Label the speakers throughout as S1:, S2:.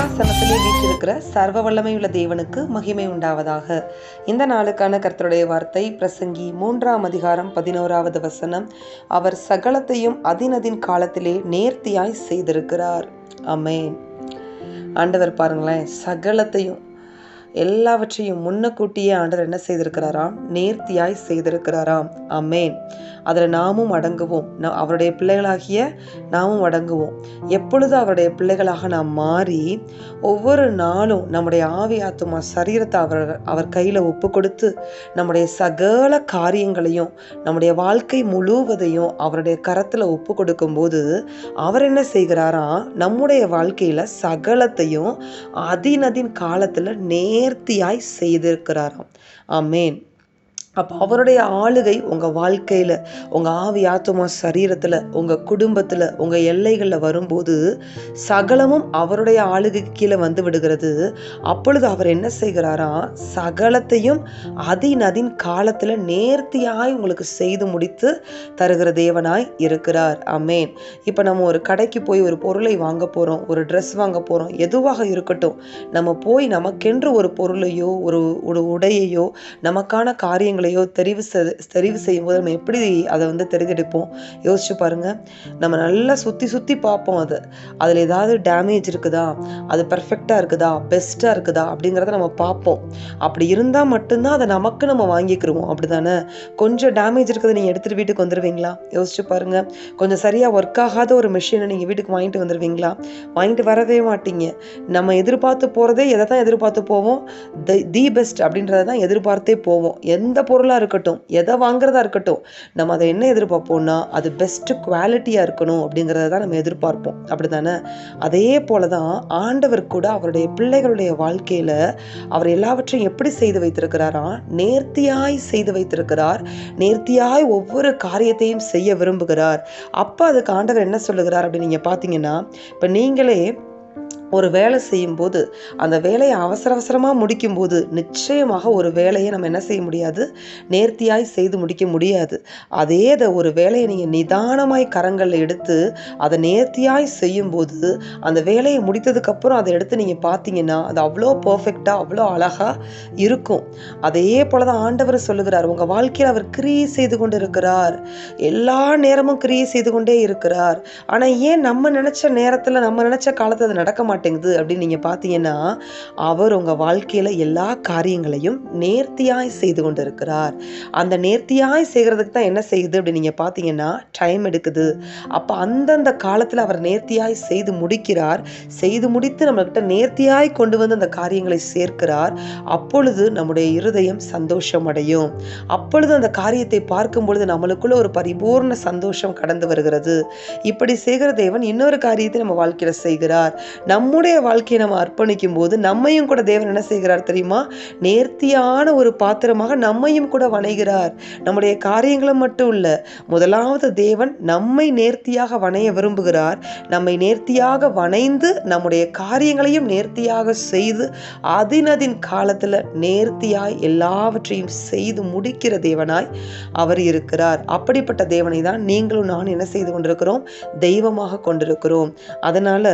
S1: இருக்கிற சர்வ வல்லமையுள்ள தேவனுக்கு மகிமை உண்டாவதாக. இந்த நாளுக்கான கர்த்தருடைய வார்த்தை பிரசங்கி மூன்றாம் அதிகாரம் பதினோராவது வசனம். அவர் சகலத்தையும் அதினதின் காலத்திலே நேர்த்தியாய் செய்திருக்கிறார். அமேன் ஆண்டவர் பாருங்களேன் சகலத்தையும் எல்லாவற்றையும் முன்னக்கூட்டியே ஆண்டவர் என்ன செய்திருக்கிறாராம்? நேர்த்தியாய் செய்திருக்கிறாராம். அமேன் அதில் நாமும் அடங்குவோம். ந- அவருடைய பிள்ளைகளாகிய நாமும் அடங்குவோம். எப்பொழுது அவருடைய பிள்ளைகளாக நாம் மாறி ஒவ்வொரு நாளும் நம்முடைய ஆவி ஆத்துமா சரீரத்தை அவர் அவர் கையில் ஒப்பு கொடுத்து நம்முடைய சகல காரியங்களையும் நம்முடைய வாழ்க்கை முழுவதையும் அவருடைய கரத்தில் ஒப்பு கொடுக்கும்போது அவர் என்ன செய்கிறாராம் நம்முடைய வாழ்க்கையில் சகலத்தையும் அதினதின் காலத்தில் நேர்த்தியாய் செய்திருக்கிறாராம். ஆமேன். அப்போ அவருடைய ஆளுகை உங்கள் வாழ்க்கையில் உங்கள் ஆவி ஆத்துமா சரீரத்தில் உங்கள் குடும்பத்தில் உங்கள் எல்லைகளில் வரும்போது சகலமும் அவருடைய ஆளுகைக்கு கீழே வந்து விடுகிறது. அப்பொழுது அவர் என்ன செய்கிறாரா? சகலத்தையும் அதிநதின் காலத்தில் நேர்த்தியாய் உங்களுக்கு செய்து முடித்து தருகிற தேவனாய் இருக்கிறார். அமேன் இப்போ நம்ம ஒரு கடைக்கு போய் ஒரு பொருளை வாங்க போகிறோம் ஒரு ட்ரெஸ் வாங்க போகிறோம் எதுவாக இருக்கட்டும் நம்ம போய் நமக்கென்று ஒரு பொருளையோ ஒரு ஒரு உடையையோ நமக்கான காரியங்களையோ தெரிவு தெரிவு செய்யும் போது நம்ம எப்படி அதை வந்து தெரிந்தெடுப்போம்? யோசிச்சு பாருங்க. நம்ம நல்லா சுற்றி சுற்றி பார்ப்போம் அது. அதில் ஏதாவது டேமேஜ் இருக்குதா? அது பெர்ஃபெக்டாக இருக்குதா? பெஸ்ட்டாக இருக்குதா? அப்படிங்கிறத நம்ம பார்ப்போம். அப்படி இருந்தால் மட்டும்தான் அதை நமக்கு நம்ம வாங்கிக்கிருவோம். அப்படி தானே கொஞ்சம் டேமேஜ் இருக்கிறத நீங்கள் எடுத்துகிட்டு வீட்டுக்கு வந்துடுவீங்களா யோசிச்சு பாருங்க. கொஞ்சம் சரியாக ஒர்க் ஆகாத ஒரு மிஷினை நீங்கள் வீட்டுக்கு வாங்கிட்டு வந்துடுவீங்களா வாங்கிட்டு வரவே மாட்டீங்க. நம்ம எதிர்பார்த்து போகிறதே எதை தான் எதிர்பார்த்து போவோம்? தி தி பெஸ்ட் அப்படின்றத தான் எதிர்பார்த்தே போவோம். எந்த பொருளாக இருக்கட்டும் எதை வாங்குறதா இருக்கட்டும் நம்ம அதை என்ன எதிர்பார்ப்போம்னா அது பெஸ்ட்டு குவாலிட்டியாக இருக்கணும் அப்படிங்கிறத தான் நம்ம எதிர்பார்ப்போம். அப்படி தானே அதே போல தான் ஆண்டவர் கூட அவருடைய பிள்ளைகளுடைய வாழ்க்கையில் அவர் எல்லாவற்றையும் எப்படி செய்து வைத்திருக்கிறாரா? நேர்த்தியாய் செய்து வைத்திருக்கிறார். நேர்த்தியாய் ஒவ்வொரு காரியத்தையும் செய்ய விரும்புகிறார். அப்போ அதுக்கு ஆண்டவர் என்ன சொல்லுகிறார் அப்படின்னு நீங்கள் பார்த்தீங்கன்னா இப்போ நீங்களே ஒரு வேலை செய்யும்போது அந்த வேலையை அவசர அவசரமாக முடிக்கும்போது நிச்சயமாக ஒரு வேலையை நம்ம என்ன செய்ய முடியாது? நேர்த்தியாய் செய்து முடிக்க முடியாது. அதே இதை ஒரு வேலையை நீங்கள் நிதானமாய் கரங்களில் எடுத்து அதை நேர்த்தியாய் செய்யும்போது அந்த வேலையை முடித்ததுக்கப்புறம் அதை எடுத்து நீங்கள் பார்த்தீங்கன்னா அது அவ்வளோ பர்ஃபெக்டாக அவ்வளோ அழகாக இருக்கும். அதே போல தான் ஆண்டவர் சொல்லுகிறார் உங்கள் வாழ்க்கையில் அவர் கிரியை செய்து கொண்டு இருக்கிறார் எல்லா நேரமும் கிரியை செய்து கொண்டே இருக்கிறார். ஆனால் ஏன் நம்ம நினச்ச நேரத்தில் நம்ம நினச்ச காலத்தில் அது நடக்க மாட்டேங்குது? அப்படின்னு நீங்கள் பார்த்தீங்கன்னா அவர் உங்கள் வாழ்க்கையில் எல்லா காரியங்களையும் நேர்த்தியாய் செய்து கொண்டு இருக்கிறார் அந்த நேர்த்தியாய் செய்கிறதுக்கு தான் என்ன செய்யுது அப்படின்னு நீங்கள் பார்த்தீங்கன்னா டைம் எடுக்குது. அப்போ அந்தந்த காலத்தில் அவர் நேர்த்தியாய் செய்து முடிக்கிறார். செய்து முடித்து நம்மக்கிட்ட நேர்த்தியாய் கொண்டு வந்து அந்த காரியங்களை சேர்க்கிறார். அப்பொழுது நம்முடைய இருதயம் சந்தோஷம் அடையும். அப்பொழுது அந்த காரியத்தை பார்க்கும் பொழுது நம்மளுக்குள்ள ஒரு பரிபூர்ண சந்தோஷம் கடந்து வருகிறது. இப்படி செய்கிற தேவன் இன்னொரு காரியத்தை நம்ம வாழ்க்கையில் செய்கிறார். நம்முடைய வாழ்க்கையை நம்ம அர்ப்பணிக்கும் போது நம்மையும் கூட தேவன் என்ன செய்கிறார் தெரியுமா? நேர்த்தியான ஒரு பாத்திரமாக நம்மையும் கூட வணைகிறார். நம்முடைய காரியங்களை மட்டும் இல்லை முதலாவது தேவன் நம்மை நேர்த்தியாக வணைய விரும்புகிறார். நம்மை நேர்த்தியாக வணைந்து நம்முடைய காரியங்களையும் நேர்த்தியாக செய்து அதினதின் காலத்தில் நேர்த்தியாய் எல்லாவற்றையும் செய்து முடிக்கிற தேவனாய் அவர் இருக்கிறார். அப்படிப்பட்ட தேவனை தான் நீங்களும் நான் என்ன செய்து கொண்டிருக்கிறோம்? தெய்வமாக கொண்டிருக்கிறோம். அதனால்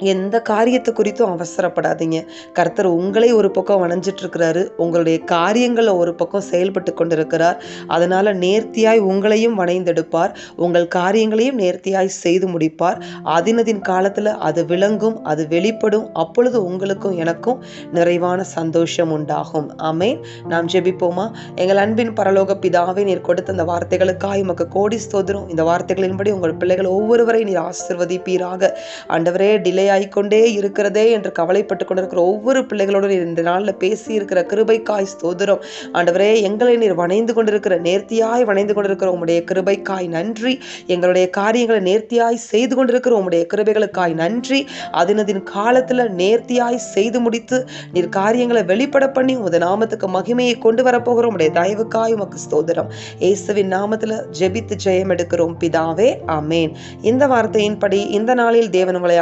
S1: எந்த காரியத்தை குறித்தும் அவசரப்படாதீங்க. கர்த்தர் உங்களை ஒரு பக்கம் வணைஞ்சிட்ருக்கிறாரு. உங்களுடைய காரியங்களை ஒரு பக்கம் செயல்பட்டு கொண்டிருக்கிறார். அதனால் நேர்த்தியாய் உங்களையும் வணைந்தெடுப்பார். உங்கள் காரியங்களையும் நேர்த்தியாய் செய்து முடிப்பார். அதினதின் காலத்தில் அது விளங்கும் அது வெளிப்படும். அப்பொழுது உங்களுக்கும் எனக்கும் நிறைவான சந்தோஷம் உண்டாகும். ஆமென். நாம் ஜெபிப்போமா? எங்கள் அன்பின் பரலோக பிதாவே நீர் கொடுத்த அந்த வார்த்தைகளுக்காய் உமக்கு கோடி ஸ்தோதரும் இந்த வார்த்தைகளின்படி உங்கள் பிள்ளைகள் ஒவ்வொருவரை நீர் ஆசிர்வதிப்பீராக. ஆண்டவரே டிலே ஆகிக்கொண்டே இருக்கிறதே என்று கவலைப்பட்டு கொண்டிருக்கிற ஒவ்வொரு பிள்ளைகளோடு இந்த நாளில் பேசி இருக்கிற கிருபைக்காய் ஸ்தோதரம் ஆண்டவரே எங்களை நீர் வணைந்து கொண்டிருக்கிற நேர்த்தியாய் வணைந்து கொண்டிருக்கிற உம்முடைய கிருபைக்காய் நன்றி. எங்களுடைய காரியங்களை நேர்த்தியாய் செய்து கொண்டிருக்கிற உம்முடைய கிருபைகளுக்காய் நன்றி. அதினதின் காலத்தில் நேர்த்தியாய் செய்து முடித்து நீர் காரியங்களை வெளிப்பட பண்ணி உமது நாமத்துக்கு மகிமையை கொண்டு வரப்போகிற உம்முடைய தயவுக்காய் உமக்கு ஸ்தோதரம் இயேசுவின் நாமத்தில் ஜெபித்து ஜெயம் எடுக்கிறோம் பிதாவே அமேன் இந்த வார்த்தையின்படி இந்த நாளில் தேவன் உங்களை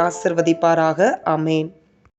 S1: ஆசிர்வதிப்பாராக அமேன்